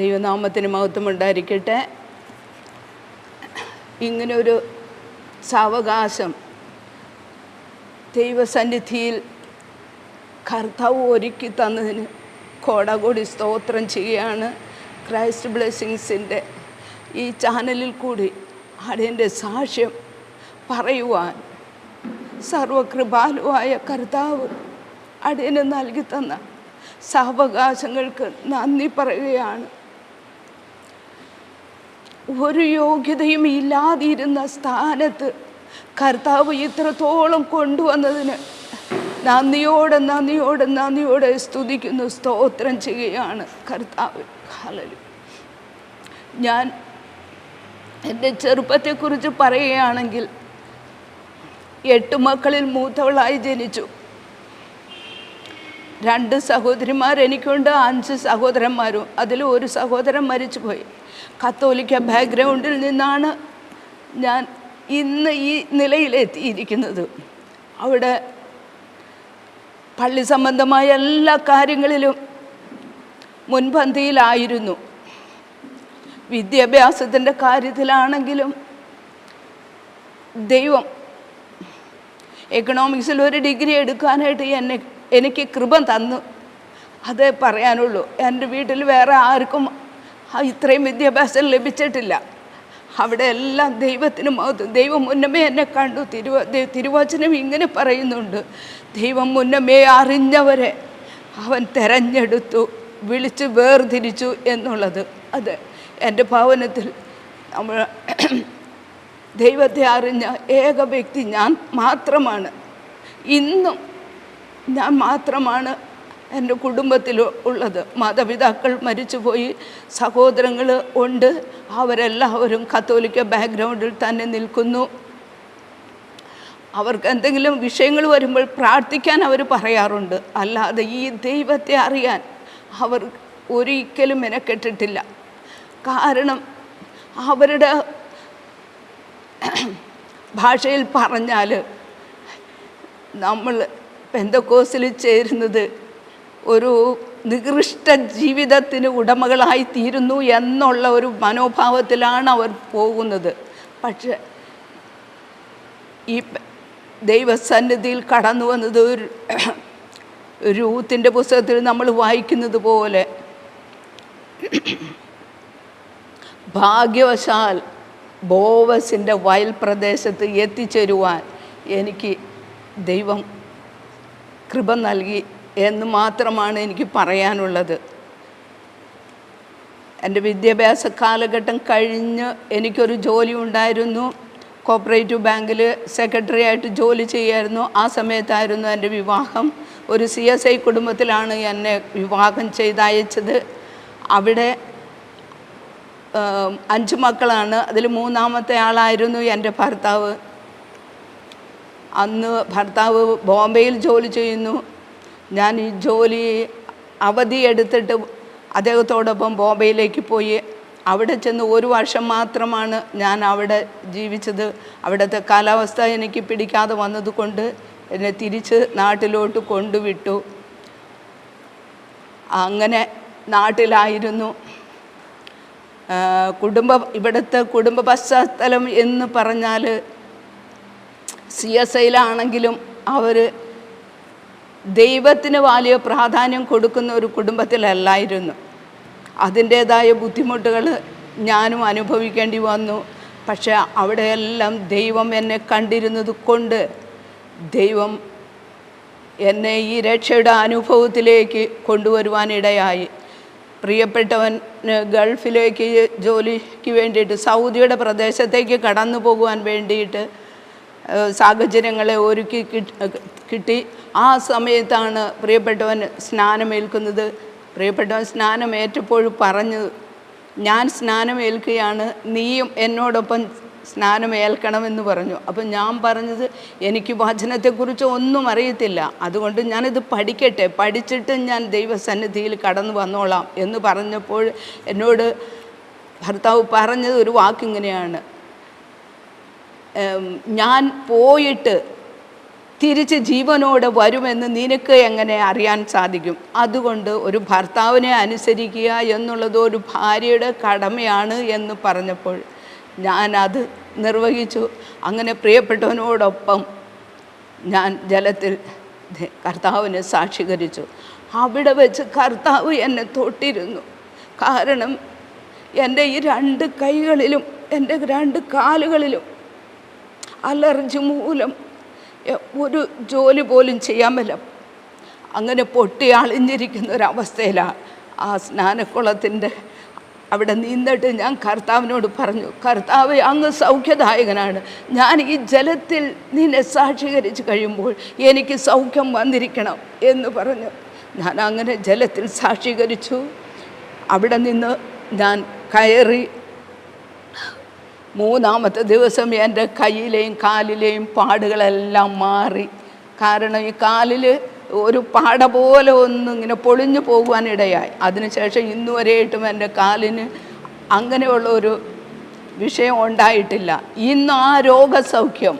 ദൈവനാമത്തിന് മഹത്വം ഉണ്ടായിരിക്കട്ടെ ഇങ്ങനൊരു സാവകാശം ദൈവസന്നിധിയിൽ കർത്താവ് ഒരുക്കി തന്നതിന് കോടാകോടി സ്തോത്രം ചെയ്യുകയാണ് ക്രൈസ്റ്റ് ബ്ലെസ്സിങ്സിന്റെ ഈ ചാനലിൽ കൂടി അടിയന്റെ സാക്ഷ്യം പറയുവാൻ സർവകൃപാലുവായ കർത്താവ് അടിയന് നൽകി തന്ന സാവകാശങ്ങൾക്ക് നന്ദി പറയുകയാണ്. ഒരു യോഗ്യതയും ഇല്ലാതിരുന്ന സ്ഥാനത്ത് കർത്താവ് ഇത്രത്തോളം കൊണ്ടുവന്നതിന് നന്ദിയോടെ നന്ദിയോടെ നന്ദിയോടെ സ്തുതിക്കുന്ന സ്തോത്രം ചെയ്യുകയാണ് കർത്താവ്. ഹലലു ഞാൻ എന്റെ ചെറുപ്പത്തെക്കുറിച്ച് പറയുകയാണെങ്കിൽ എട്ട് മക്കളിൽ മൂത്തവളായി ജനിച്ചു. രണ്ട് സഹോദരിമാർ എനിക്കുണ്ട് അഞ്ച് സഹോദരന്മാരും. അതിൽ ഒരു സഹോദരൻ മരിച്ചുപോയി. കത്തോലിക്ക ബാക്ക്ഗ്രൗണ്ടിൽ നിന്നാണ് ഞാൻ ഇന്ന് ഈ നിലയിലെത്തിയിരിക്കുന്നത് അവിടെ പള്ളി സംബന്ധമായ എല്ലാ കാര്യങ്ങളിലും മുൻപന്തിയിലായിരുന്നു. വിദ്യാഭ്യാസത്തിന്റെ കാര്യത്തിലാണെങ്കിലും ദൈവം എക്കണോമിക്സിൽ ഒരു ഡിഗ്രി എടുക്കാനായിട്ട് എന്നെ എനിക്ക് കൃപ തന്നു. അതേ പറയാനുള്ളൂ. എന്റെ വീട്ടിൽ വേറെ ആർക്കും ഇത്രയും വിദ്യാഭ്യാസം ലഭിച്ചിട്ടില്ല. അവിടെ എല്ലാം ദൈവത്തിന് ദൈവം മുന്നമേ എന്നെ കണ്ടു. തിരുവ തിരുവചനം ഇങ്ങനെ പറയുന്നുണ്ട്. ദൈവം മുന്നമേ അറിഞ്ഞവരെ അവൻ തിരഞ്ഞെടുത്തു വിളിച്ച് വേർതിരിച്ചു എന്നുള്ളത്. അത് എന്റെ ഭവനത്തിൽ നമ്മൾ ദൈവത്തെ അറിഞ്ഞ ഏക വ്യക്തി ഞാൻ മാത്രമാണ്. ഇന്നും ഞാൻ മാത്രമാണ് എന്റെ കുടുംബത്തിൽ ഉള്ളത്. മാതാപിതാക്കൾ മരിച്ചുപോയി. സഹോദരങ്ങൾ ഉണ്ട്. അവരെല്ലാവരും കത്തോലിക്ക ബാക്ക്ഗ്രൗണ്ടിൽ തന്നെ നിൽക്കുന്നു. അവർക്ക് എന്തെങ്കിലും വിഷയങ്ങൾ വരുമ്പോൾ പ്രാർത്ഥിക്കാൻ അവർ പറയാറുണ്ട്. അല്ലാതെ ഈ ദൈവത്തെ അറിയാൻ അവർ ഒരിക്കലും മെനക്കെട്ടിട്ടില്ല. കാരണം അവരുടെ ഭാഷയിൽ പറഞ്ഞാൽ നമ്മൾ പെന്തക്കോസിൽ ചേരുന്നത് ഒരു നികൃഷ്ട ജീവിതത്തിന് ഉടമകളായി തീരുന്നു എന്നുള്ള ഒരു മനോഭാവത്തിലാണ് അവർ പോകുന്നത്. പക്ഷെ ഈ ദൈവസന്നിധിയിൽ കടന്നു വന്നത് ഒരു രൂത്തിന്റെ പുസ്തകത്തിൽ നമ്മൾ വായിക്കുന്നത് പോലെ ഭാഗ്യവശാൽ ബോവസിന്റെ വയൽ പ്രദേശത്ത് എത്തിച്ചേരുവാൻ എനിക്ക് ദൈവം കൃപ നൽകി എന്ന് മാത്രമാണ് എനിക്ക് പറയാനുള്ളത്. എന്റെ വിദ്യാഭ്യാസ കാലഘട്ടം കഴിഞ്ഞ് എനിക്കൊരു ജോലി ഉണ്ടായിരുന്നു. കോപ്പറേറ്റീവ് ബാങ്കിൽ സെക്രട്ടറി ആയിട്ട് ജോലി ചെയ്യായിരുന്നു. ആ സമയത്തായിരുന്നു എന്റെ വിവാഹം. ഒരു സി എസ് ഐ കുടുംബത്തിലാണ് എന്നെ വിവാഹം ചെയ്തയച്ചത്. അവിടെ അഞ്ച് മക്കളാണ്. അതിൽ മൂന്നാമത്തെ ആളായിരുന്നു എന്റെ ഭർത്താവ്. അന്ന് ഭർത്താവ് ബോംബെയിൽ ജോലി ചെയ്യുന്നു. ഞാൻ ഈ ജോലി അവധി എടുത്തിട്ട് അദ്ദേഹത്തോടൊപ്പം ബോംബെയിലേക്ക് പോയി. അവിടെ ചെന്ന് ഒരു വർഷം മാത്രമാണ് ഞാൻ അവിടെ ജീവിച്ചത്. അവിടുത്തെ കാലാവസ്ഥ എനിക്ക് പിടിക്കാതെ വന്നതുകൊണ്ട് എന്നെ തിരിച്ച് നാട്ടിലോട്ട് കൊണ്ടുവിട്ടു. അങ്ങനെ നാട്ടിലായിരുന്നു. കുടുംബ ഇവിടുത്തെ കുടുംബ പശ്ചാത്തലം എന്ന് പറഞ്ഞാൽ സി എസ് ഐയിലാണെങ്കിലും അവർ ദൈവത്തിന് വലിയ പ്രാധാന്യം കൊടുക്കുന്ന ഒരു കുടുംബത്തിലല്ലായിരുന്നു. അതിന്റേതായ ബുദ്ധിമുട്ടുകൾ ഞാനും അനുഭവിക്കേണ്ടി വന്നു. പക്ഷേ അവിടെയെല്ലാം ദൈവം എന്നെ കണ്ടിരുന്നത് കൊണ്ട് ദൈവം എന്നെ ഈ രക്ഷയുടെ അനുഭവത്തിലേക്ക് കൊണ്ടുവരുവാനിടയായി പ്രിയപ്പെട്ടവൻ ഗൾഫിലേക്ക് ജോലിക്ക് വേണ്ടിയിട്ട് സൗദിയുടെ പ്രദേശത്തേക്ക് കടന്നു പോകുവാൻ വേണ്ടിയിട്ട് സാഹചര്യങ്ങളെ ഒരുക്കി കിട്ട്- ആ സമയത്താണ് പ്രിയപ്പെട്ടവൻ സ്നാനമേൽക്കുന്നത്. പ്രിയപ്പെട്ടവൻ സ്നാനമേറ്റപ്പോൾ പറഞ്ഞു ഞാൻ സ്നാനമേൽക്കുകയാണ് നീയും എന്നോടൊപ്പം സ്നാനമേൽക്കണമെന്ന് പറഞ്ഞു. അപ്പം ഞാൻ പറഞ്ഞത് എനിക്ക് വചനത്തെക്കുറിച്ച് ഒന്നും അറിയത്തില്ല. അതുകൊണ്ട് ഞാനിത് പഠിക്കട്ടെ. പഠിച്ചിട്ട് ഞാൻ ദൈവസന്നിധിയിൽ കടന്നു വന്നോളാം. എന്ന് പറഞ്ഞപ്പോൾ എന്നോട് ഭർത്താവ് പറഞ്ഞത് ഒരു വാക്കിങ്ങനെയാണ്. ഞാൻ പോയിട്ട് തിരിച്ച് ജീവനോടെ വരുമെന്ന് നിനക്ക് എങ്ങനെ അറിയാൻ സാധിക്കും? അതുകൊണ്ട് ഒരു ഭർത്താവിനെ അനുസരിക്കുക എന്നുള്ളത് ഒരു ഭാര്യയുടെ കടമയാണ് എന്ന് പറഞ്ഞപ്പോൾ ഞാനത് നിർവഹിച്ചു. അങ്ങനെ പ്രിയപ്പെട്ടവനോടൊപ്പം ഞാൻ ജലത്തിൽ കർത്താവിനെ സാക്ഷീകരിച്ചു. അവിടെ വെച്ച് കർത്താവ് എന്നെ തൊട്ടിരുന്നു. കാരണം എന്റെ ഈ രണ്ട് കൈകളിലും എന്റെ രണ്ട് കാലുകളിലും അലർജി മൂലം ഒരു ജോലി പോലും ചെയ്യാൻ പറ്റില്ല അങ്ങനെ പൊട്ടി അളിഞ്ഞിരിക്കുന്ന ഒരവസ്ഥയിലാണ് ആ സ്നാനക്കുളത്തിന്റെ അവിടെ നീന്തിട്ട് ഞാൻ കർത്താവിനോട് പറഞ്ഞു കർത്താവ് അങ്ങ് സൗഖ്യദായകനാണ്. ഞാൻ ഈ ജലത്തിൽ നിന്നെ സാക്ഷീകരിച്ച് കഴിയുമ്പോൾ എനിക്ക് സൗഖ്യം വന്നിരിക്കണം എന്ന് പറഞ്ഞു. ഞാൻ അങ്ങനെ ജലത്തിൽ സാക്ഷീകരിച്ചു. അവിടെ നിന്ന് ഞാൻ കയറി മൂന്നാമത്തെ ദിവസം എന്റെ കയ്യിലെയും കാലിലെയും പാടുകളെല്ലാം മാറി. കാരണം ഈ കാലിൽ ഒരു പാട പോലെ ഒന്നും ഇങ്ങനെ പൊളിഞ്ഞു പോകുവാനിടയായി. അതിനുശേഷം ഇന്നു വരെയായിട്ടും എന്റെ കാലിന് അങ്ങനെയുള്ള ഒരു വിഷയം ഉണ്ടായിട്ടില്ല. ഇന്ന് ആ രോഗസൗഖ്യം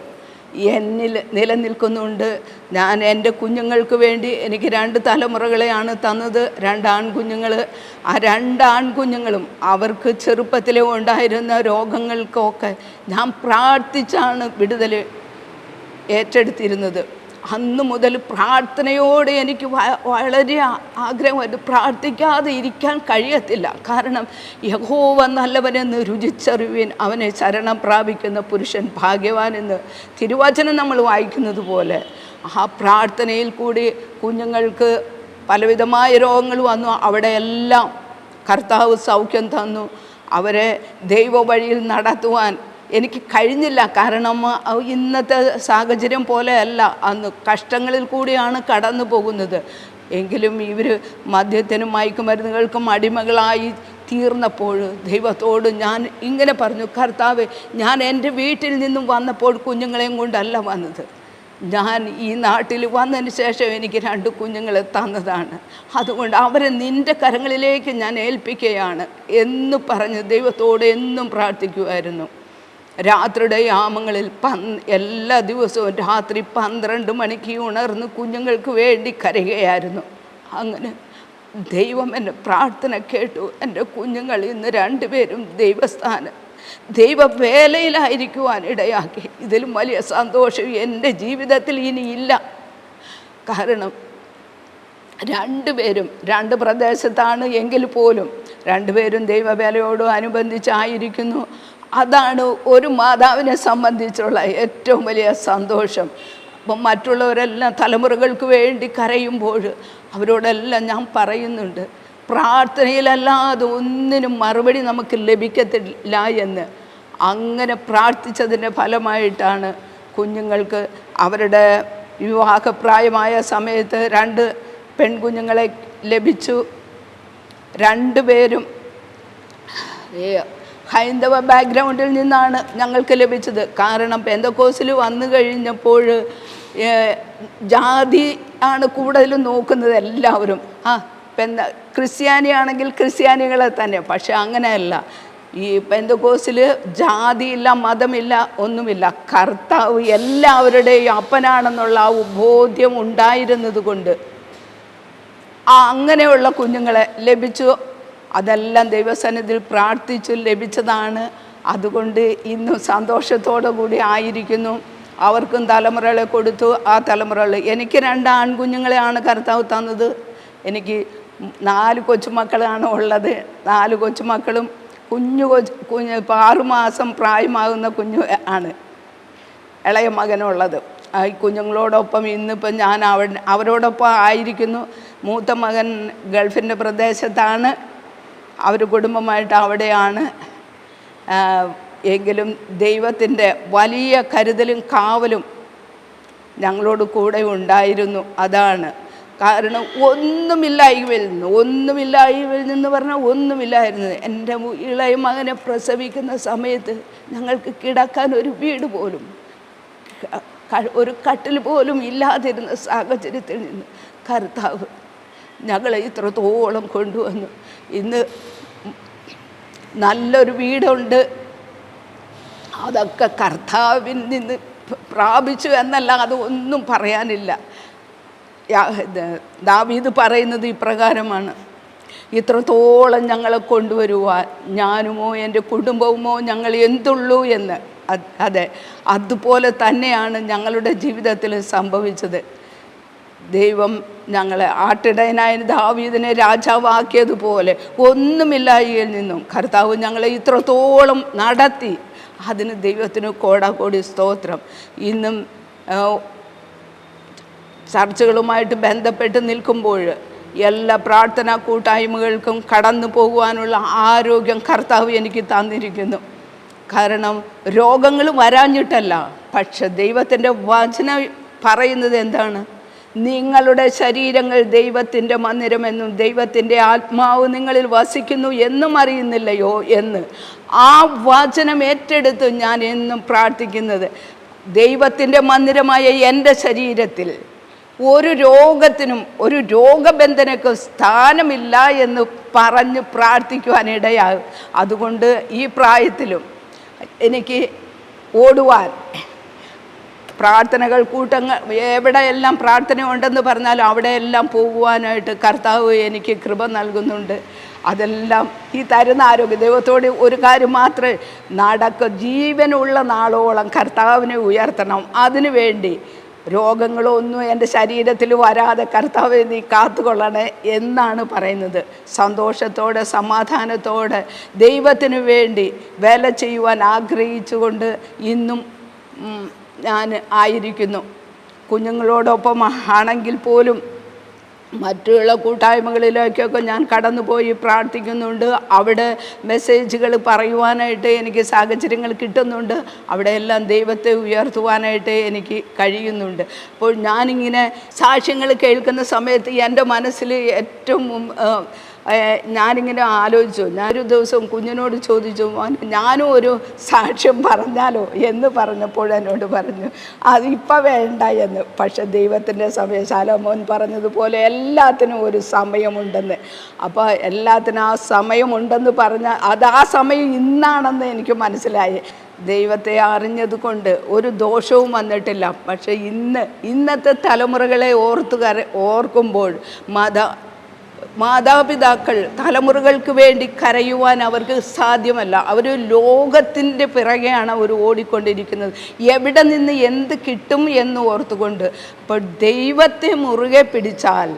എന്നിൽ നിലനിൽക്കുന്നുണ്ട്. ഞാൻ എന്റെ കുഞ്ഞുങ്ങൾക്ക് വേണ്ടി എനിക്ക് രണ്ട് തലമുറകളെയാണ് തന്നത്. രണ്ട് ആൺകുഞ്ഞുങ്ങൾ ആ രണ്ട് ആൺകുഞ്ഞുങ്ങളും അവർക്ക് ചെറുപ്പത്തിലെ ഉണ്ടായിരുന്ന രോഗങ്ങൾക്കൊക്കെ ഞാൻ പ്രാർത്ഥിച്ചാണ് വിടുതൽ ഏറ്റെടുത്തിരുന്നത്. അന്ന് മുതൽ പ്രാർത്ഥനയോടെ എനിക്ക് വളരെ ആഗ്രഹമായിട്ട് പ്രാർത്ഥിക്കാതെ ഇരിക്കാൻ കഴിയത്തില്ല. കാരണം യഹോവ നല്ലവനെന്ന് രുചിച്ചറിവിൻ അവനെ ശരണം പ്രാപിക്കുന്ന പുരുഷൻ ഭാഗ്യവാനെന്ന് തിരുവചനം നമ്മൾ വായിക്കുന്നത് പോലെ ആ പ്രാർത്ഥനയിൽ കൂടി കുഞ്ഞുങ്ങൾക്ക് പലവിധമായ രോഗങ്ങൾ വന്നു. അവിടെയെല്ലാം കർത്താവ് സൗഖ്യം തന്നു. അവരെ ദൈവ വഴിയിൽ നടത്തുവാൻ എനിക്ക് കഴിഞ്ഞില്ല. കാരണം ഇന്നത്തെ സാഹചര്യം പോലെയല്ല. അന്ന് കഷ്ടങ്ങളിൽ കൂടിയാണ് കടന്നു പോകുന്നത്. എങ്കിലും ഇവർ മദ്യത്തിനും മയക്കുമരുന്നുകൾക്കും അടിമകളായി തീർന്നപ്പോൾ ദൈവത്തോട് ഞാൻ ഇങ്ങനെ പറഞ്ഞു കർത്താവ് ഞാൻ എന്റെ വീട്ടിൽ നിന്നും വന്നപ്പോൾ കുഞ്ഞുങ്ങളെയും കൊണ്ടല്ല വന്നത്. ഞാൻ ഈ നാട്ടിൽ വന്നതിന് ശേഷം എനിക്ക് രണ്ട് കുഞ്ഞുങ്ങളെ തന്നതാണ്. അതുകൊണ്ട് അവരെ നിന്റെ കരങ്ങളിലേക്ക് ഞാൻ ഏൽപ്പിക്കുകയാണ് എന്ന് പറഞ്ഞ് ദൈവത്തോട് എന്നും പ്രാർത്ഥിക്കുമായിരുന്നു രാത്രിയുടെ യാമങ്ങളിൽ പന് എല്ലാ ദിവസവും രാത്രി പന്ത്രണ്ട് മണിക്ക് ഉണർന്ന് കുഞ്ഞുങ്ങൾക്ക് വേണ്ടി കരയുകയായിരുന്നു. അങ്ങനെ ദൈവം എന്റെ പ്രാർത്ഥന കേട്ടു. എന്റെ കുഞ്ഞുങ്ങൾ ഇന്ന് രണ്ടുപേരും ദൈവസ്ഥാനം ദൈവ വേലയിലായിരിക്കുവാൻ ഇടയാക്കി. ഇതിലും വലിയ സന്തോഷം എന്റെ ജീവിതത്തിൽ ഇനിയില്ല. കാരണം രണ്ടുപേരും രണ്ട് പ്രദേശത്താണ് എങ്കിൽ പോലും രണ്ടുപേരും ദൈവവേലയോടും അനുബന്ധിച്ചായിരിക്കുന്നു. അതാണ് ഒരു മാതാവിനെ സംബന്ധിച്ചുള്ള ഏറ്റവും വലിയ സന്തോഷം. അപ്പം മറ്റുള്ളവരെല്ലാം തലമുറകൾക്ക് വേണ്ടി കരയുമ്പോൾ അവരോടെല്ലാം ഞാൻ പറയുന്നുണ്ട് പ്രാർത്ഥനയിലല്ലാതെ ഒന്നിനും മറുപടി നമുക്ക് ലഭിക്കത്തില്ല എന്ന്. അങ്ങനെ പ്രാർത്ഥിച്ചതിന്റെ ഫലമായിട്ടാണ് കുഞ്ഞുങ്ങൾക്ക് അവരുടെ വിവാഹപ്രായമായ സമയത്ത് രണ്ട് പെൺകുഞ്ഞുങ്ങളെ ലഭിച്ചു. രണ്ടുപേരും ഹൈന്ദവ ബാക്ക്ഗ്രൗണ്ടിൽ നിന്നാണ് ഞങ്ങൾക്ക് ലഭിച്ചത്. കാരണം പെന്തക്കോസിൽ വന്നു കഴിഞ്ഞപ്പോൾ ജാതി ആണ് കൂടുതലും നോക്കുന്നത് എല്ലാവരും. ആ പെന്ത ക്രിസ്ത്യാനിയാണെങ്കിൽ ക്രിസ്ത്യാനികളെ തന്നെ പക്ഷെ അങ്ങനെയല്ല. ഈ പെന്തക്കോസിൽ ജാതിയില്ല മതമില്ല ഒന്നുമില്ല. കർത്താവ് എല്ലാവരുടെയും അപ്പനാണെന്നുള്ള ആ ബോധ്യം ഉണ്ടായിരുന്നത് കൊണ്ട് ആ അങ്ങനെയുള്ള കുഞ്ഞുങ്ങളെ ലഭിച്ചു. അതെല്ലാം ദൈവസന്നിധിയിൽ പ്രാർത്ഥിച്ചു ലഭിച്ചതാണ്. അതുകൊണ്ട് ഇന്നും സന്തോഷത്തോടു കൂടി ആയിരിക്കുന്നു. അവർക്കും തലമുറകളെ കൊടുത്തു. ആ തലമുറകൾ എനിക്ക് രണ്ട് ആൺകുഞ്ഞുങ്ങളെയാണ് കർത്താവ് തന്നത്. എനിക്ക് നാല് കൊച്ചുമക്കളാണ് ഉള്ളത്. നാല് കൊച്ചുമക്കളും കുഞ്ഞു കൊച്ചു കുഞ്ഞ് ഇപ്പോൾ ആറുമാസം പ്രായമാകുന്ന കുഞ്ഞു ആണ്. ഇളയ മകനുള്ളത്. ഈ കുഞ്ഞുങ്ങളോടൊപ്പം ഇന്നിപ്പം ഞാൻ അവ അവരോടൊപ്പം ആയിരിക്കുന്നു. മൂത്ത മകൻ ഗൾഫിന്റെ പ്രദേശത്താണ്. അവർ കുടുംബമായിട്ട് അവിടെയാണ്. എങ്കിലും ദൈവത്തിന്റെ വലിയ കരുതലും കാവലും ഞങ്ങളോട് കൂടെ ഉണ്ടായിരുന്നു. അതാണ്. കാരണം ഒന്നുമില്ലായ്മയിൽ നിന്ന് ഒന്നുമില്ലായ്മയിൽ നിന്ന് പറഞ്ഞാൽ ഒന്നുമില്ലായിരുന്നു. എന്റെ ഇളയ മകനെ പ്രസവിക്കുന്ന സമയത്ത് ഞങ്ങൾക്ക് കിടക്കാൻ ഒരു വീട് പോലും ഒരു കട്ടിൽ പോലും ഇല്ലാതിരുന്ന സാഹചര്യത്തിൽ നിന്ന് കർത്താവ് ഞങ്ങളെ ഇത്രത്തോളം കൊണ്ടുവന്നു. ഇന്ന് നല്ലൊരു വീടുണ്ട്. അതൊക്കെ കർത്താവിൽ നിന്ന് പ്രാപിച്ചു എന്നല്ലാതെ ഒന്നും പറയാനില്ല. ദാവീദ് പറയുന്നത് ഇപ്രകാരമാണ്. ഇത്രത്തോളം ഞങ്ങളെ കൊണ്ടുവരുവാൻ ഞാനുമോ എന്റെ കുടുംബവുമോ ഞങ്ങൾ എന്തുള്ളൂ എന്ന്. അതെ. അതുപോലെ തന്നെയാണ് ഞങ്ങളുടെ ജീവിതത്തിൽ സംഭവിച്ചത്. ദൈവം ഞങ്ങളെ ആട്ടിടയനായ ദാവീദിനെ രാജാവാക്കിയതുപോലെ ഒന്നുമില്ലായ്കയിൽ നിന്നും. കർത്താവ് ഞങ്ങളെ ഇത്രത്തോളം നടത്തി. അതിന് ദൈവത്തിന് കോടാകോടി സ്തോത്രം. ഇന്നും ചർച്ചകളുമായിട്ട് ബന്ധപ്പെട്ട് നിൽക്കുമ്പോൾ എല്ലാ പ്രാർത്ഥനാ കൂട്ടായ്മകൾക്കും കടന്നു പോകുവാനുള്ള ആരോഗ്യം കർത്താവ് എനിക്ക് തന്നിരിക്കുന്നു. കാരണം രോഗങ്ങൾ വരാഞ്ഞിട്ടല്ല. പക്ഷെ ദൈവത്തിന്റെ വചന പറയുന്നത് എന്താണ്? നിങ്ങളുടെ ശരീരങ്ങൾ ദൈവത്തിന്റെ മന്ദിരമെന്നും ദൈവത്തിന്റെ ആത്മാവ് നിങ്ങളിൽ വസിക്കുന്നു എന്നും അറിയുന്നില്ലയോ എന്ന്. ആ വചനം ഏറ്റെടുത്ത് ഞാൻ എന്നും പ്രാർത്ഥിക്കുന്നത്. ദൈവത്തിന്റെ മന്ദിരമായ എന്റെ ശരീരത്തിൽ ഒരു രോഗത്തിനും ഒരു രോഗബന്ധനക്കും സ്ഥാനമില്ല എന്ന് പറഞ്ഞ് പ്രാർത്ഥിക്കുവാനിടയാകും അതുകൊണ്ട് ഈ പ്രായത്തിലും എനിക്ക് ഓടുവാൻ പ്രാർത്ഥനകൾ കൂട്ടങ്ങൾ എവിടെയെല്ലാം പ്രാർത്ഥന ഉണ്ടെന്ന് പറഞ്ഞാലും അവിടെയെല്ലാം പോകുവാനായിട്ട് കർത്താവ് എനിക്ക് കൃപ നൽകുന്നുണ്ട്. അതെല്ലാം ഈ തരുന്ന ആരോഗ്യ ദൈവത്തോട് ഒരു കാര്യം മാത്രമേ നടക്ക. ജീവനുള്ള നാളോളം കർത്താവിനെ ഉയർത്തണം. അതിനു വേണ്ടി രോഗങ്ങളൊന്നും എന്റെ ശരീരത്തിൽ വരാതെ കർത്താവ് നീ കാത്തുകൊള്ളണേ എന്നാണ് പറയുന്നത്. സന്തോഷത്തോടെ സമാധാനത്തോടെ ദൈവത്തിനു വേണ്ടി വേല ചെയ്യുവാൻ ആഗ്രഹിച്ചുകൊണ്ട് ഇന്നും ഞാൻ ആയിരിക്കുന്നു. കുഞ്ഞുങ്ങളോടൊപ്പം ആണെങ്കിൽ പോലും മറ്റുള്ള കൂട്ടായ്മകളിലേക്കൊക്കെ ഞാൻ കടന്നുപോയി പ്രാർത്ഥിക്കുന്നുണ്ട്. അവിടെ മെസ്സേജുകൾ പറയുവാനായിട്ട് എനിക്ക് സാഹചര്യങ്ങൾ കിട്ടുന്നുണ്ട്. അവിടെയെല്ലാം ദൈവത്തെ ഉയർത്തുവാനായിട്ട് എനിക്ക് കഴിയുന്നുണ്ട്. അപ്പോൾ ഞാനിങ്ങനെ സാക്ഷ്യങ്ങൾ കേൾക്കുന്ന സമയത്ത് എന്റെ മനസ്സിൽ ഏറ്റവും ഞാനിങ്ങനെ ആലോചിച്ചു. ഞാനൊരു ദിവസം കുഞ്ഞിനോട് ചോദിച്ചു "മോൻ, ഞാനും ഒരു സാക്ഷ്യം പറഞ്ഞാലോ? എന്ന് പറഞ്ഞപ്പോൾ എന്നോട് പറഞ്ഞു അതിപ്പോൾ വേണ്ട എന്ന്. പക്ഷെ ദൈവത്തിന്റെ സമയം ശാലോമോൻ പറഞ്ഞതുപോലെ എല്ലാത്തിനും ഒരു സമയമുണ്ടെന്ന്. അപ്പോൾ എല്ലാത്തിനും ആ സമയമുണ്ടെന്ന് പറഞ്ഞാൽ അത് ആ സമയം ഇന്നാണെന്ന് എനിക്ക് മനസ്സിലായി. ദൈവത്തെ അറിഞ്ഞതുകൊണ്ട് ഒരു ദോഷവും വന്നിട്ടില്ല. പക്ഷേ ഇന്ന് ഇന്നത്തെ തലമുറകളെ ഓർത്തു ഓർക്കുമ്പോൾ മത മാതാപിതാക്കൾ തലമുറകൾക്ക് വേണ്ടി കരയുവാൻ അവർക്ക് സാധ്യമല്ല. അവർ ലോകത്തിന്റെ പിറകെയാണ് അവർ ഓടിക്കൊണ്ടിരിക്കുന്നത്. എവിടെ നിന്ന് എന്ത് കിട്ടും എന്ന് ഓർത്തുകൊണ്ട്. അപ്പോൾ ദൈവത്തെ മുറുകെ പിടിച്ചാൽ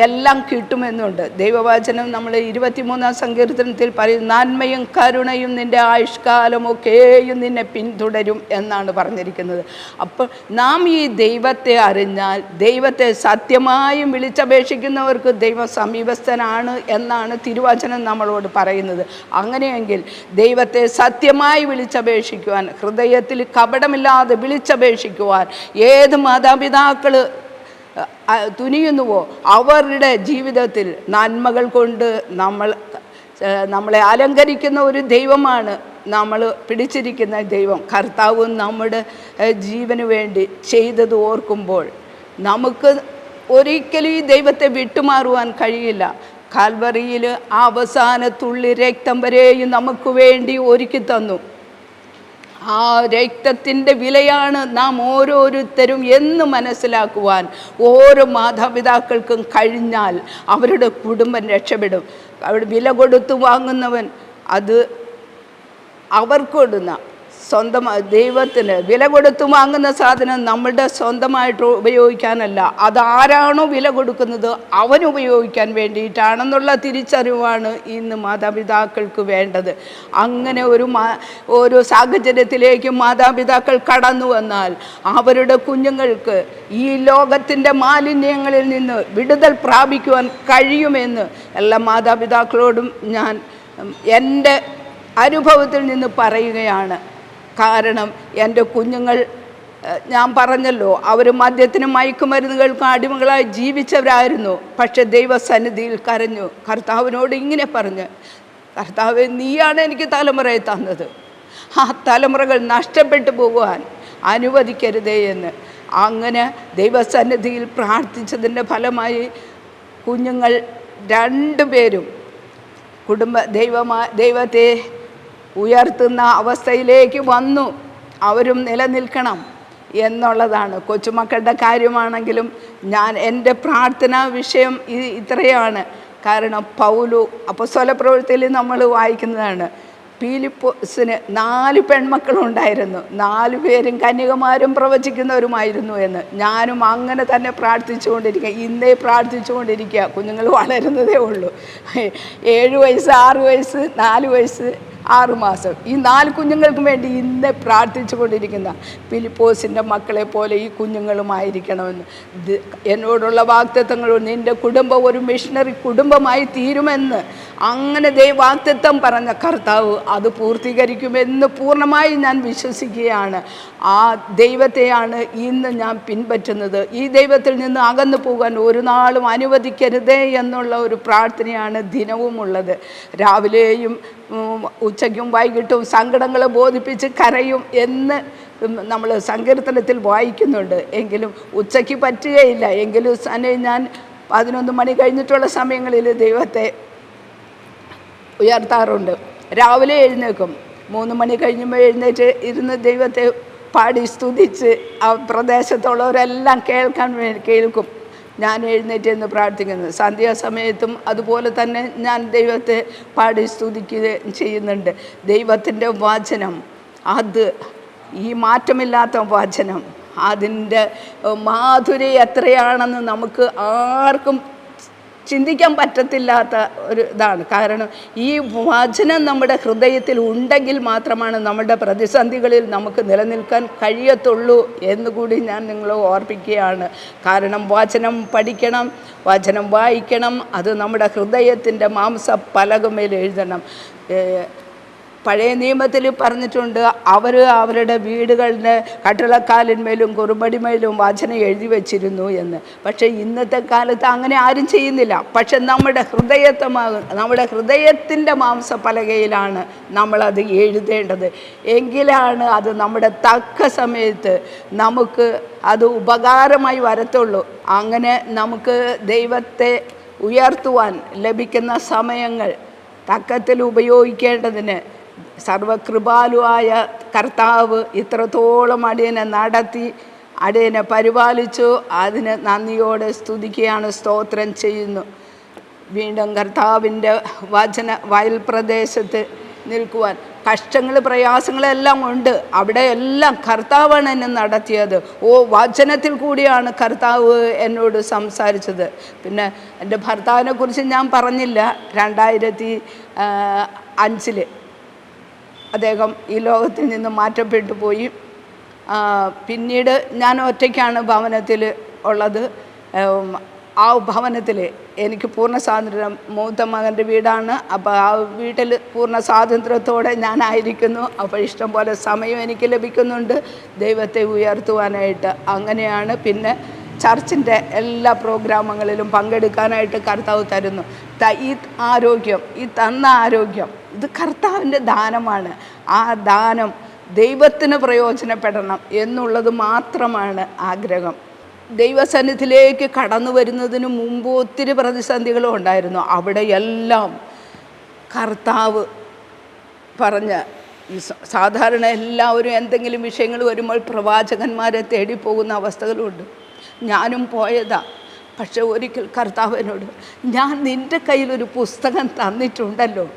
എല്ലാം കിട്ടുമെന്നുണ്ട്. ദൈവവചനം നമ്മൾ ഇരുപത്തിമൂന്നാം സങ്കീർത്തനത്തിൽ പറയും നന്മയും കരുണയും നിന്റെ ആയുഷ്കാലമൊക്കെയും നിന്നെ പിന്തുടരും എന്നാണ് പറഞ്ഞിരിക്കുന്നത്. അപ്പോൾ നാം ഈ ദൈവത്തെ അറിഞ്ഞാൽ ദൈവത്തെ സത്യമായും വിളിച്ചപേക്ഷിക്കുന്നവർക്ക് ദൈവം സമീപസ്ഥനാണ് എന്നാണ് തിരുവചനം നമ്മളോട് പറയുന്നത്. അങ്ങനെയെങ്കിൽ ദൈവത്തെ സത്യമായി വിളിച്ചപേക്ഷിക്കുവാൻ ഹൃദയത്തിൽ കപടമില്ലാതെ വിളിച്ചപേക്ഷിക്കുവാൻ ഏത് മാതാപിതാക്കൾ തുനിയുന്നുവോ? അവരുടെ ജീവിതത്തിൽ നന്മകൾ കൊണ്ട് നമ്മൾ നമ്മളെ അലങ്കരിക്കുന്ന ഒരു ദൈവമാണ് നമ്മൾ പിടിച്ചിരിക്കുന്ന ദൈവം. കർത്താവ് നമ്മുടെ ജീവന് വേണ്ടി ചെയ്തത് ഓർക്കുമ്പോൾ നമുക്ക് ഒരിക്കലും ഈ ദൈവത്തെ വിട്ടുമാറുവാൻ കഴിയില്ല. കാൽവറിയിൽ ആ അവസാന തുള്ളി രക്തം വരെയും നമുക്ക് വേണ്ടി ഒരുക്കി തന്നു. ആ രക്തത്തിന്റെ വിലയാണ് നാം ഓരോരുത്തരും എന്ന് മനസ്സിലാക്കുവാൻ ഓരോ മാതാപിതാക്കൾക്കും കഴിഞ്ഞാൽ അവരുടെ കുടുംബം രക്ഷപ്പെടും. അവിടെ വില കൊടുത്ത് വാങ്ങുന്നവൻ അത് അവർക്കൊടുന്ന സ്വന്തം ദൈവത്തിന് വില കൊടുത്ത് വാങ്ങുന്ന സാധനം നമ്മളുടെ സ്വന്തമായിട്ട് ഉപയോഗിക്കാനല്ല. അതാരാണോ വില കൊടുക്കുന്നത് അവൻ ഉപയോഗിക്കാൻ വേണ്ടിയിട്ടാണെന്നുള്ള തിരിച്ചറിവാണ് ഇന്ന് മാതാപിതാക്കൾക്ക് വേണ്ടത്. അങ്ങനെ ഒരു ഒരു സാഹചര്യത്തിലേക്ക് മാതാപിതാക്കൾ കടന്നു വന്നാൽ അവരുടെ കുഞ്ഞുങ്ങൾക്ക് ഈ ലോകത്തിന്റെ മാലിന്യങ്ങളിൽ നിന്ന് വിടുതൽ പ്രാപിക്കുവാൻ കഴിയുമെന്ന് എല്ലാ മാതാപിതാക്കളോടും ഞാൻ എന്റെ അനുഭവത്തിൽ നിന്ന് പറയുകയാണ്. കാരണം എന്റെ കുഞ്ഞുങ്ങൾ ഞാൻ പറഞ്ഞല്ലോ അവർ മദ്യത്തിനും മയക്കുമരുന്നുകൾക്കും അടിമകളായി ജീവിച്ചവരായിരുന്നു. പക്ഷെ ദൈവസന്നിധിയിൽ കരഞ്ഞു. കർത്താവിനോട് ഇങ്ങനെ പറഞ്ഞ് കർത്താവ് നീയാണ് എനിക്ക് തലമുറയെ തന്നത്. ആ തലമുറകൾ നഷ്ടപ്പെട്ടു പോകുവാൻ അനുവദിക്കരുതേ എന്ന്. അങ്ങനെ ദൈവസന്നിധിയിൽ പ്രാർത്ഥിച്ചതിന്റെ ഫലമായി കുഞ്ഞുങ്ങൾ രണ്ടുപേരും കുടുംബ ദൈവമാ ദൈവത്തെ ഉയർത്തുന്ന അവസ്ഥയിലേക്ക് വന്നു. അവരും നിലനിൽക്കണം എന്നുള്ളതാണ്. കൊച്ചുമക്കളുടെ കാര്യമാണെങ്കിലും ഞാൻ എന്റെ പ്രാർത്ഥനാ വിഷയം ഇത്രയാണ്. കാരണം പൗലു അപ്പസ്വല പ്രവൃത്തിയിൽ നമ്മൾ വായിക്കുന്നതാണ്. പീലിപ്പോസിന് നാല് പെൺമക്കളുണ്ടായിരുന്നു. നാല് പേരും കന്യകമാരും പ്രവചിക്കുന്നവരുമായിരുന്നു എന്ന്. ഞാനും അങ്ങനെ തന്നെ പ്രാർത്ഥിച്ചുകൊണ്ടിരിക്കുക. ഇന്നേ പ്രാർത്ഥിച്ചുകൊണ്ടിരിക്കുക. കുഞ്ഞുങ്ങൾ വളരുന്നതേ ഉള്ളൂ. ഏഴ് വയസ്സ് ആറ് വയസ്സ് നാല് വയസ്സ് ആറ് മാസം. ഈ നാല് കുഞ്ഞുങ്ങൾക്കും വേണ്ടി ഇന്ന് പ്രാർത്ഥിച്ചു കൊണ്ടിരിക്കുന്ന ഫിലിപ്പോസിന്റെ മക്കളെ പോലെ ഈ കുഞ്ഞുങ്ങളുമായിരിക്കണമെന്ന്. എന്നോടുള്ള വാക്തത്വങ്ങളും നിന്റെ കുടുംബം ഒരു മിഷണറി കുടുംബമായി തീരുമെന്ന് അങ്ങനെ ദൈവാത്വത്വം പറഞ്ഞ കർത്താവ് അത് പൂർത്തീകരിക്കുമെന്ന് പൂർണമായി ഞാൻ വിശ്വസിക്കുകയാണ്. ആ ദൈവത്തെയാണ് ഇന്ന് ഞാൻ പിൻപറ്റുന്നത്. ഈ ദൈവത്തിൽ നിന്ന് അകന്നു പോകാൻ ഒരു നാളും അനുവദിക്കരുതേ എന്നുള്ള ഒരു പ്രാർത്ഥനയാണ് ദിനവും ഉള്ളത്. രാവിലെയും ഉച്ചയ്ക്കും വൈകിട്ടും സങ്കടങ്ങളെ ബോധിപ്പിച്ച് കരയും എന്ന് നമ്മൾ സങ്കീർത്തനത്തിൽ വായിക്കുന്നുണ്ട്. എങ്കിലും ഉച്ചയ്ക്ക് പറ്റുകയില്ല. എങ്കിലും തന്നെ ഞാൻ പതിനൊന്ന് മണി കഴിഞ്ഞിട്ടുള്ള സമയങ്ങളിൽ ദൈവത്തെ ഉയർത്താറുണ്ട്. രാവിലെ എഴുന്നേൽക്കും. മൂന്ന് മണി കഴിയുമ്പോൾ എഴുന്നേറ്റ് ഇരുന്ന് ദൈവത്തെ പാടി സ്തുതിച്ച് ആ പ്രദേശത്തുള്ളവരെല്ലാം കേൾക്കാൻ കേൾക്കും. ഞാൻ എഴുന്നേറ്റ് എന്ന് പ്രാർത്ഥിക്കുന്നത് സന്ധ്യാസമയത്തും അതുപോലെ തന്നെ ഞാൻ ദൈവത്തെ പാടി സ്തുതിക്കുകയും ചെയ്യുന്നുണ്ട്. ദൈവത്തിന്റെ വാചനം അത് ഈ മാറ്റമില്ലാത്ത വാചനം അതിന്റെ മാധുര്യം എത്രയാണെന്ന് നമുക്ക് ആർക്കും ചിന്തിക്കാൻ പറ്റത്തില്ലാത്ത ഒരു ഇതാണ്. കാരണം ഈ വചനം നമ്മുടെ ഹൃദയത്തിൽ ഉണ്ടെങ്കിൽ മാത്രമാണ് നമ്മുടെ പ്രതിസന്ധികളിൽ നമുക്ക് നിലനിൽക്കാൻ കഴിയത്തുള്ളൂ എന്നുകൂടി ഞാൻ നിങ്ങളെ ഓർപ്പിക്കുകയാണ്. കാരണം വചനം പഠിക്കണം വചനം വായിക്കണം അത് നമ്മുടെ ഹൃദയത്തിന്റെ മാംസ പലകുമേൽ എഴുതണം. പഴയ നിയമത്തിൽ പറഞ്ഞിട്ടുണ്ട് അവർ അവരുടെ വീടുകളുടെ കട്ടിളക്കാലിന്മേലും കുറുമ്പടിമേലും വചനം എഴുതി വച്ചിരുന്നു എന്ന്. പക്ഷേ ഇന്നത്തെ കാലത്ത് അങ്ങനെ ആരും ചെയ്യുന്നില്ല. പക്ഷെ നമ്മുടെ ഹൃദയത്വമാകും നമ്മുടെ ഹൃദയത്തിന്റെ മാംസപ്പലകയിലാണ് നമ്മളത് എഴുതേണ്ടത്. എങ്കിലാണ് അത് നമ്മുടെ തക്ക സമയത്ത് നമുക്ക് അത് ഉപകാരമായി വരത്തുള്ളൂ. അങ്ങനെ നമുക്ക് ദൈവത്തെ ഉയർത്തുവാൻ ലഭിക്കുന്ന സമയങ്ങൾ തക്കത്തിൽ ഉപയോഗിക്കേണ്ടതിന് സർവകൃപാലുവായ കർത്താവ് ഇത്രത്തോളം അടിയനെ നടത്തി അടിയനെ പരിപാലിച്ചു. അതിന് നന്ദിയോടെ സ്തുതിക്കുകയാണ് സ്തോത്രം ചെയ്യുന്നു. വീണ്ടും കർത്താവിന്റെ വചന വയൽ പ്രദേശത്ത് നിൽക്കുവാൻ. കഷ്ടങ്ങൾ പ്രയാസങ്ങളെല്ലാം ഉണ്ട്. അവിടെ എല്ലാം കർത്താവാണ് എന്നെ നടത്തിയത്. ഓ വചനത്തിൽ കൂടിയാണ് കർത്താവ് എന്നോട് സംസാരിച്ചത്. പിന്നെ എന്റെ ഭർത്താവിനെ കുറിച്ച് ഞാൻ പറഞ്ഞില്ല. രണ്ടായിരത്തി അഞ്ചിൽ അദ്ദേഹം ഈ ലോകത്തിൽ നിന്ന് മാറ്റപ്പെട്ടു പോയി. പിന്നീട് ഞാൻ ഒറ്റയ്ക്കാണ് ഭവനത്തിൽ ഉള്ളത്. ആ ഭവനത്തിൽ എനിക്ക് പൂർണ സ്വാതന്ത്ര്യം മൂത്ത മകന്റെ വീടാണ്. അപ്പോൾ ആ വീട്ടിൽ പൂർണ സ്വാതന്ത്ര്യത്തോടെ ഞാനായിരിക്കുന്നു അപ്പോൾ ഇഷ്ടം പോലെ സമയം എനിക്ക് ലഭിക്കുന്നുണ്ട്. ദൈവത്തെ ഉയർത്തുവാനായിട്ട് അങ്ങനെയാണ്. പിന്നെ ചർച്ചിന്റെ എല്ലാ പ്രോഗ്രാമുകളിലും പങ്കെടുക്കാനായിട്ട് കർത്താവ് തരുന്നു. ഈ ആരോഗ്യം ഈ തന്ന ആരോഗ്യം ഇത് കർത്താവിന്റെ ദാനമാണ്. ആ ദാനം ദൈവത്തിന് പ്രയോജനപ്പെടണം എന്നുള്ളത് മാത്രമാണ് ആഗ്രഹം. ദൈവസന്നിധിയിലേക്ക് കടന്നു വരുന്നതിന് മുമ്പ് ഒത്തിരി പ്രതിസന്ധികളും ഉണ്ടായിരുന്നു. അവിടെയെല്ലാം കർത്താവ് പറഞ്ഞ സാധാരണ എല്ലാവരും എന്തെങ്കിലും വിഷയങ്ങൾ വരുമ്പോൾ പ്രവാചകന്മാരെ തേടി പോകുന്ന അവസ്ഥകളുണ്ട്. ഞാനും പോയതാ. പക്ഷെ ഒരിക്കൽ കർത്താവിനോട് ഞാൻ നിന്റെ കയ്യിലൊരു പുസ്തകം തന്നിട്ടുണ്ടല്ലോ.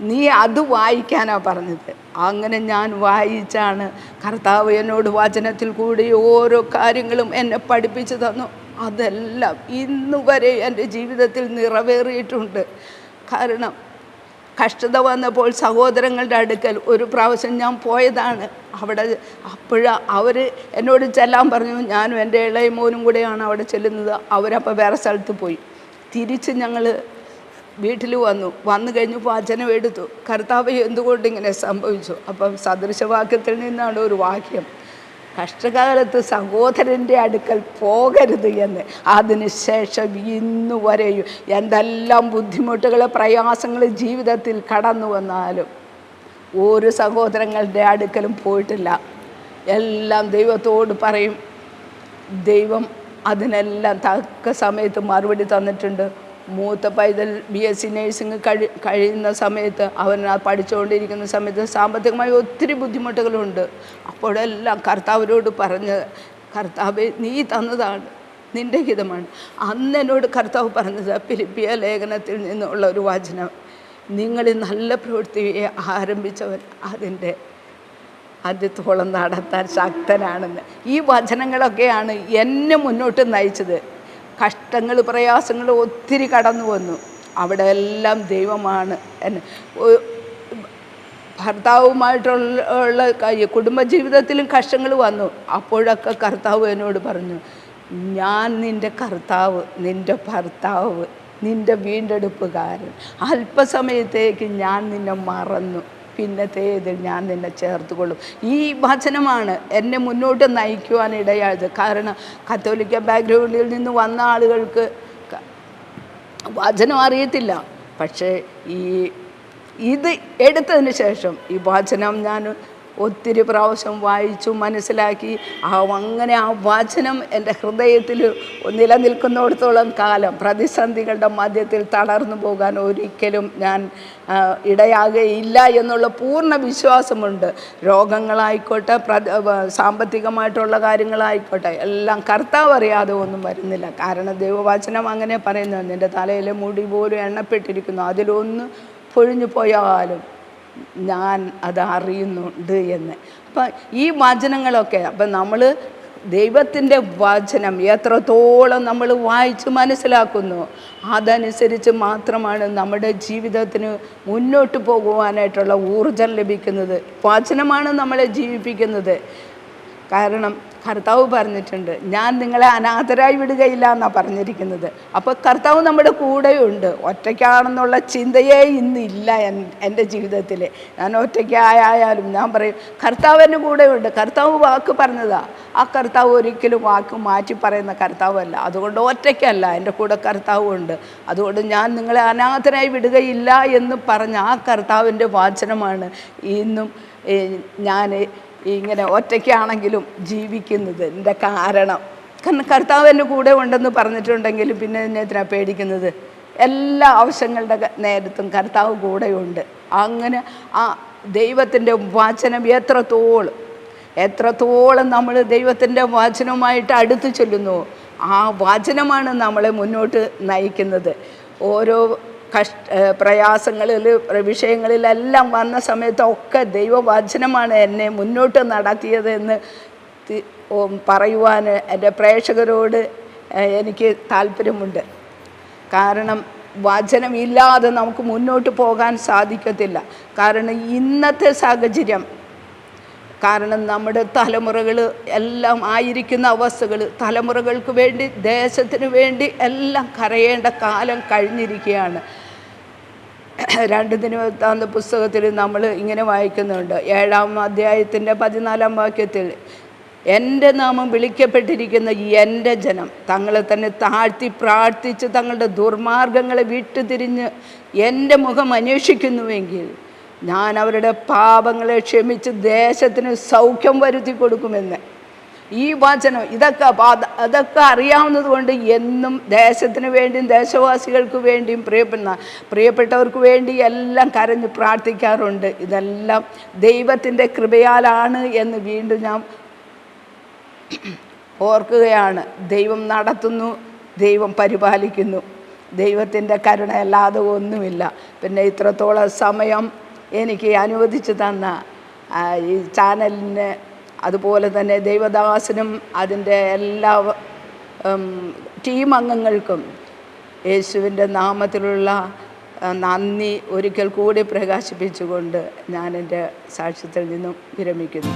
നീ അത് വായിക്കാനാ പറഞ്ഞത്. അങ്ങനെ ഞാൻ വായിച്ചാണ്. കർത്താവ് എന്നോട് വചനത്തിൽ കൂടി ഓരോ കാര്യങ്ങളും എന്നെ പഠിപ്പിച്ചു തന്നു. അതെല്ലാം ഇന്നു വരെ എന്റെ ജീവിതത്തിൽ നിറവേറിയിട്ടുണ്ട്. കാരണം കഷ്ടത വന്നപ്പോൾ സഹോദരങ്ങളുടെ അടുക്കൽ ഒരു പ്രാവശ്യം ഞാൻ പോയതാണ്. അവിടെ അപ്പോഴ അവർ എന്നോട് ചെല്ലാൻ പറഞ്ഞു. ഞാനും എന്റെ ഇളയ മോനും കൂടെയാണ് അവിടെ ചെല്ലുന്നത്. അവരപ്പോൾ വേറെ സ്ഥലത്ത് പോയി. തിരിച്ച് ഞങ്ങൾ വീട്ടിൽ വന്നു. വന്നു കഴിഞ്ഞപ്പോൾ വാചനം എടുത്തു. കർത്താവ് എന്തുകൊണ്ട് ഇങ്ങനെ സംഭവിച്ചു? അപ്പം സദൃശവാക്യത്തിൽ നിന്നാണ് ഒരു വാക്യം. കഷ്ടകാലത്ത് സഹോദരന്റെ അടുക്കൽ പോകരുത് എന്ന്. അതിനുശേഷം ഇന്നു വരെയും എന്തെല്ലാം ബുദ്ധിമുട്ടുകൾ പ്രയാസങ്ങൾ ജീവിതത്തിൽ കടന്നു വന്നാലും ഒരു സഹോദരങ്ങളുടെ അടുക്കലും പോയിട്ടില്ല. എല്ലാം ദൈവത്തോട് പറയും. ദൈവം അതിനെല്ലാം തക്ക സമയത്ത് മറുപടി തന്നിട്ടുണ്ട്. മൂത്ത പൈതൽ ബി എസ് സി നേഴ്സിംഗ് കഴി കഴിയുന്ന സമയത്ത് അവൻ പഠിച്ചുകൊണ്ടിരിക്കുന്ന സമയത്ത് സാമ്പത്തികമായി ഒത്തിരി ബുദ്ധിമുട്ടുകളുണ്ട്. അപ്പോഴെല്ലാം കർത്താവിനോട് പറഞ്ഞ് കർത്താവ് നീ തന്നതാണ് നിന്റെ ഹിതമാണ്. അന്ന് എന്നോട് കർത്താവ് പറഞ്ഞത് ഫിലിപ്പിയ ലേഖനത്തിൽ നിന്നുള്ള ഒരു വചനം നിങ്ങൾ നല്ല പ്രവൃത്തിയെ ആരംഭിച്ചവൻ അതിന്റെ ആദ്യത്തോളം നടത്താൻ ശക്തനാണെന്ന്. ഈ വചനങ്ങളൊക്കെയാണ് എന്നെ മുന്നോട്ട് നയിച്ചത്. കഷ്ടങ്ങൾ പ്രയാസങ്ങൾ ഒത്തിരി കടന്നു വന്നു. അവിടെ എല്ലാം ദൈവമാണ് എന്നെ. ഭർത്താവുമായിട്ടുള്ള കുടുംബജീവിതത്തിലും കഷ്ടങ്ങൾ വന്നു. അപ്പോഴൊക്കെ കർത്താവ് എന്നോട് പറഞ്ഞു ഞാൻ നിന്റെ കർത്താവ് നിന്റെ ഭർത്താവ് നിന്റെ വീണ്ടെടുപ്പുകാരൻ. അല്പസമയത്തേക്ക് ഞാൻ നിന്നെ മറന്നു. പിന്നത്തേതിൽ ഞാൻ നിന്നെ ചേർത്തുകൊള്ളും. ഈ വചനമാണ് എന്നെ മുന്നോട്ട് നയിക്കുവാനിടയായത്. കാരണം കത്തോലിക്ക ബാക്ക്ഗ്രൗണ്ടിൽ നിന്ന് വന്ന ആളുകൾക്ക് വചനം അറിയത്തില്ല. പക്ഷേ ഈ ഇത് എടുത്തതിന് ശേഷം ഈ വചനം ഞാൻ ഒത്തിരി പ്രാവശ്യം വായിച്ചു മനസ്സിലാക്കി. ആ അങ്ങനെ ആ വാചനം എന്റെ ഹൃദയത്തിൽ നിലനിൽക്കുന്നിടത്തോളം കാലം പ്രതിസന്ധികളുടെ മധ്യത്തിൽ തളർന്നു പോകാൻ ഒരിക്കലും ഞാൻ ഇടയാകുകയില്ല എന്നുള്ള പൂർണ വിശ്വാസമുണ്ട്. രോഗങ്ങളായിക്കോട്ടെ സാമ്പത്തികമായിട്ടുള്ള കാര്യങ്ങളായിക്കോട്ടെ എല്ലാം കർത്താവ് അറിയാതെ ഒന്നും വരുന്നില്ല. കാരണം ദൈവവചനം അങ്ങനെ പറയുന്നു നിന്റെ തലയിലെ മുടി പോലും എണ്ണപ്പെട്ടിരിക്കുന്നു. അതിലൊന്ന് പൊഴിഞ്ഞു പോയാലും ഞാൻ അത് അറിയുന്നുണ്ട് എന്ന്. അപ്പം ഈ വചനങ്ങളൊക്കെ അപ്പം നമ്മൾ ദൈവത്തിന്റെ വചനം എത്രത്തോളം നമ്മൾ വായിച്ച് മനസ്സിലാക്കുന്നു അതനുസരിച്ച് മാത്രമാണ് നമ്മുടെ ജീവിതത്തിന് മുന്നോട്ട് പോകുവാനായിട്ടുള്ള ഊർജം ലഭിക്കുന്നത്. വചനമാണ് നമ്മളെ ജീവിപ്പിക്കുന്നത്. കാരണം കർത്താവ് പറഞ്ഞിട്ടുണ്ട് ഞാൻ നിങ്ങളെ അനാഥരായി വിടുകയില്ല എന്നാണ് പറഞ്ഞിരിക്കുന്നത്. അപ്പോൾ കർത്താവ് നമ്മുടെ കൂടെയുണ്ട്. ഒറ്റയ്ക്കാണെന്നുള്ള ചിന്തയേ ഇന്നില്ല എൻ- എന്റെ ജീവിതത്തിൽ ഞാൻ ഒറ്റയ്ക്കായാലും ഞാൻ പറയും കർത്താവ് എന്റെ കൂടെയുണ്ട്. കർത്താവ് വാക്ക് പറഞ്ഞതാ. ആ കർത്താവ് ഒരിക്കലും വാക്ക് മാറ്റി പറയുന്ന കർത്താവല്ല. അതുകൊണ്ട് ഒറ്റയ്ക്കല്ല എന്റെ കൂടെ കർത്താവുണ്ട് അതുകൊണ്ട് ഞാൻ നിങ്ങളെ അനാഥരായി വിടുകയില്ല എന്ന് പറഞ്ഞ ആ കർത്താവിന്റെ വാചനമാണ് ഇന്നും ഞാൻ ഇങ്ങനെ ഒറ്റയ്ക്കാണെങ്കിലും ജീവിക്കുന്നത് എന്റെ കാരണം. കാരണം കർത്താവ് എന്റെ കൂടെ ഉണ്ടെന്ന് പറഞ്ഞിട്ടുണ്ടെങ്കിലും പിന്നെ എന്നെ എന്തിനാ പേടിക്കുന്നത്? എല്ലാ ആവശ്യങ്ങളുടെ നേരത്തും കർത്താവ് കൂടെയുണ്ട്. അങ്ങനെ ആ ദൈവത്തിന്റെ വാചനം എത്രത്തോളം എത്രത്തോളം നമ്മൾ ദൈവത്തിന്റെ വാചനവുമായിട്ട് അടുത്ത് ചൊല്ലുന്നു ആ വാചനമാണ് നമ്മളെ മുന്നോട്ട് നയിക്കുന്നത്. ഓരോ കഷ്ട പ്രയാസങ്ങളിൽ വിഷയങ്ങളിലെല്ലാം വന്ന സമയത്തൊക്കെ ദൈവവചനമാണ് എന്നെ മുന്നോട്ട് നടത്തിയതെന്ന് പറയുവാൻ എന്റെ പ്രേക്ഷകരോട് എനിക്ക് താല്പര്യമുണ്ട്. കാരണം വചനമില്ലാതെ നമുക്ക് മുന്നോട്ട് പോകാൻ സാധിക്കത്തില്ല. കാരണം ഇന്നത്തെ സാഹചര്യം കാരണം നമ്മുടെ തലമുറകൾ എല്ലാം ആയിരിക്കുന്ന അവസ്ഥകൾ തലമുറകൾക്ക് വേണ്ടി ദേശത്തിന് വേണ്ടി എല്ലാം കരയേണ്ട കാലം കഴിഞ്ഞിരിക്കുകയാണ്. രണ്ട് ദിനവൃത്താന്ത പുസ്തകത്തിൽ നമ്മൾ ഇങ്ങനെ വായിക്കുന്നുണ്ട്. ഏഴാം അധ്യായത്തിന്റെ പതിനാലാം വാക്യത്തിൽ എന്റെ നാമം വിളിക്കപ്പെട്ടിരിക്കുന്ന എന്റെ ജനം തങ്ങളെ തന്നെ താഴ്ത്തി പ്രാർത്ഥിച്ച് തങ്ങളുടെ ദുർമാർഗങ്ങളെ വിട്ടുതിരിഞ്ഞ് എന്റെ മുഖം അന്വേഷിക്കുന്നുവെങ്കിൽ ഞാൻ അവരുടെ പാപങ്ങളെ ക്ഷമിച്ച് ദേശത്തിന് സൗഖ്യം വരുത്തി കൊടുക്കുമെന്ന്. ഈ വചനം ഇതൊക്കെ അതൊക്കെ അറിയാവുന്നത് കൊണ്ട് എന്നും ദേശത്തിന് വേണ്ടിയും ദേശവാസികൾക്ക് വേണ്ടിയും പ്രിയപ്പെടുന്ന പ്രിയപ്പെട്ടവർക്ക് വേണ്ടി എല്ലാം കരഞ്ഞ് പ്രാർത്ഥിക്കാറുണ്ട്. ഇതെല്ലാം ദൈവത്തിന്റെ കൃപയാലാണ് എന്ന് വീണ്ടും ഞാൻ ഓർക്കുകയാണ്. ദൈവം നടത്തുന്നു ദൈവം പരിപാലിക്കുന്നു. ദൈവത്തിന്റെ കരുണയല്ലാതെ ഒന്നുമില്ല. പിന്നെ ഇത്രത്തോളം സമയം എനിക്ക് അനുവദിച്ചു തന്ന ഈ ചാനലിന് അതുപോലെ തന്നെ ദൈവദാസനും അതിന്റെ എല്ലാ ടീം അംഗങ്ങൾക്കും യേശുവിന്റെ നാമത്തിലുള്ള നന്ദി ഒരിക്കൽ കൂടി പ്രകാശിപ്പിച്ചുകൊണ്ട് ഞാൻ എന്റെ സാക്ഷ്യത്തിൽ നിന്നും വിരമിക്കുന്നു.